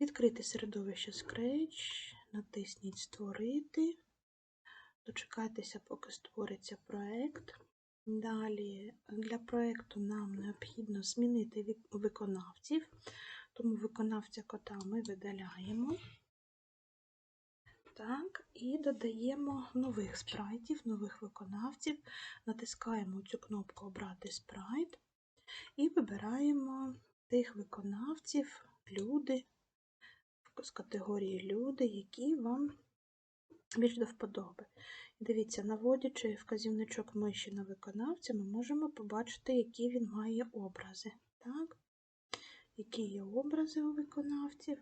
Відкрити середовище Scratch, натисніть Створити, дочекайтеся, поки створиться проект. Далі для проекту нам необхідно змінити виконавців, тому виконавця кота ми видаляємо. Так, і додаємо нових спрайтів, нових виконавців. Натискаємо цю кнопку Обрати спрайт і вибираємо тих виконавців, люди з категорії люди, які вам більш до вподоби. Дивіться, наводячи вказівничок миші на виконавця, ми можемо побачити, які він має образи. Так? Які є образи у виконавців.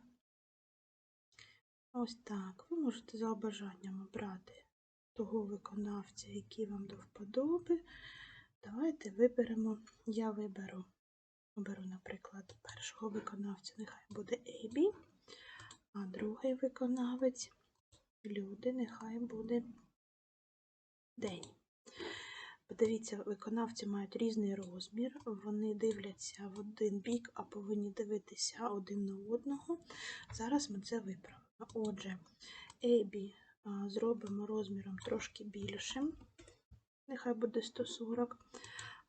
Ось так. Ви можете за бажанням обрати того виконавця, який вам до вподоби. Давайте виберемо, я виберу, оберу, наприклад, першого виконавця, нехай буде Ебі, а другий виконавець, люди, нехай буде День. Подивіться, виконавці мають різний розмір, вони дивляться в один бік, а повинні дивитися один на одного. Зараз ми це виправимо. Отже, Ебі зробимо розміром трошки більшим, нехай буде 140.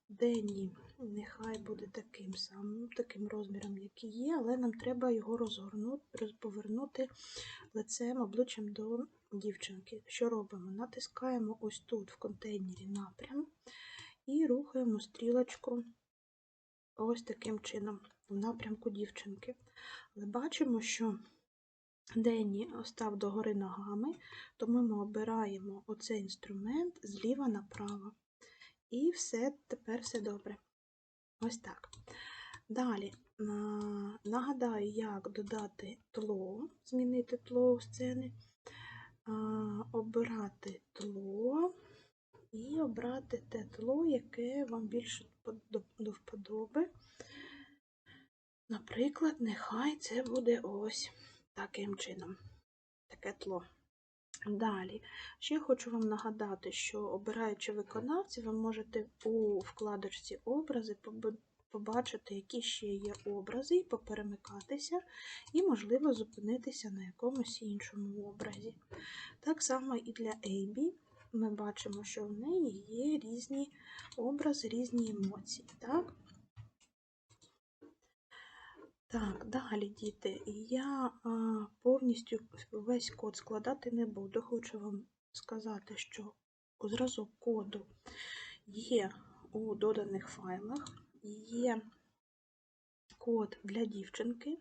Денні нехай буде таким самим, таким розміром, як і є, але нам треба його розгорнути, повернути лицем обличчям до дівчинки. Що робимо? Натискаємо ось тут в контейнері напрям і рухаємо стрілочку ось таким чином, в напрямку дівчинки. Але бачимо, що Денні став догори ногами, тому ми обираємо оцей інструмент зліва направо. І все, тепер все добре. Ось так. Далі нагадаю, як додати тло, змінити тло у сцени, а, обрати тло і обрати те тло, яке вам більше до вподоби. Наприклад, нехай це буде ось таким чином, таке тло. Далі, ще хочу вам нагадати, що обираючи виконавців, ви можете у вкладочці образи побачити, які ще є образи, і поперемикатися, і, можливо, зупинитися на якомусь іншому образі. Так само і для AB ми бачимо, що в неї є різні образи, різні емоції. Так? Так, далі, діти, я а, повністю весь код складати не буду. Хочу вам сказати, що зразок коду є у доданих файлах, є код для дівчинки.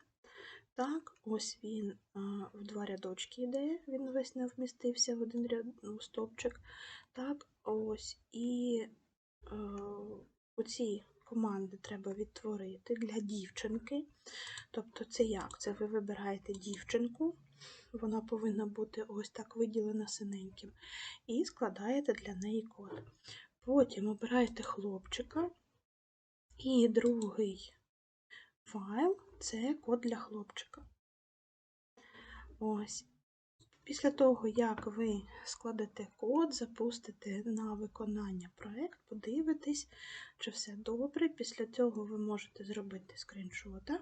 Так, ось він а, в два рядочки йде, він весь не вмістився в один ряд, ну, стовпчик. Так, ось і е, оці команди треба відтворити для дівчинки. Тобто це як? Це ви вибираєте дівчинку, вона повинна бути ось так виділена синеньким, і складаєте для неї код. Потім обираєте хлопчика, і другий файл це код для хлопчика. Ось. Після того, як ви складете код, запустите на виконання проект, подивитесь, чи все добре. Після цього ви можете зробити скріншота.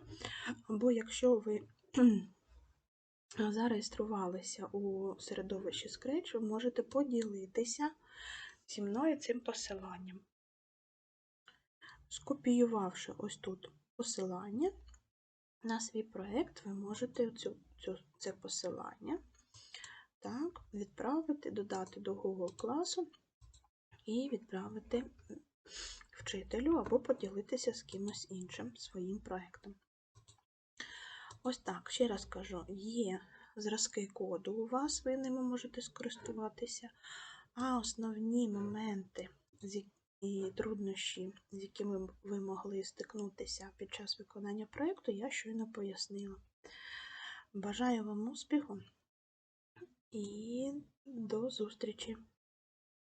Або якщо ви зареєструвалися у середовищі Scratch, ви можете поділитися зі мною цим посиланням. Скопіювавши ось тут посилання на свій проєкт, ви можете цю, цю, це посилання так, відправити, додати до Google класу і відправити вчителю або поділитися з кимось іншим своїм проєктом. Ось так, ще раз кажу, є зразки коду у вас, ви ними можете скористуватися, а основні моменти і труднощі, з якими ви могли стикнутися під час виконання проєкту, я щойно пояснила. Бажаю вам успіху і до зустрічі!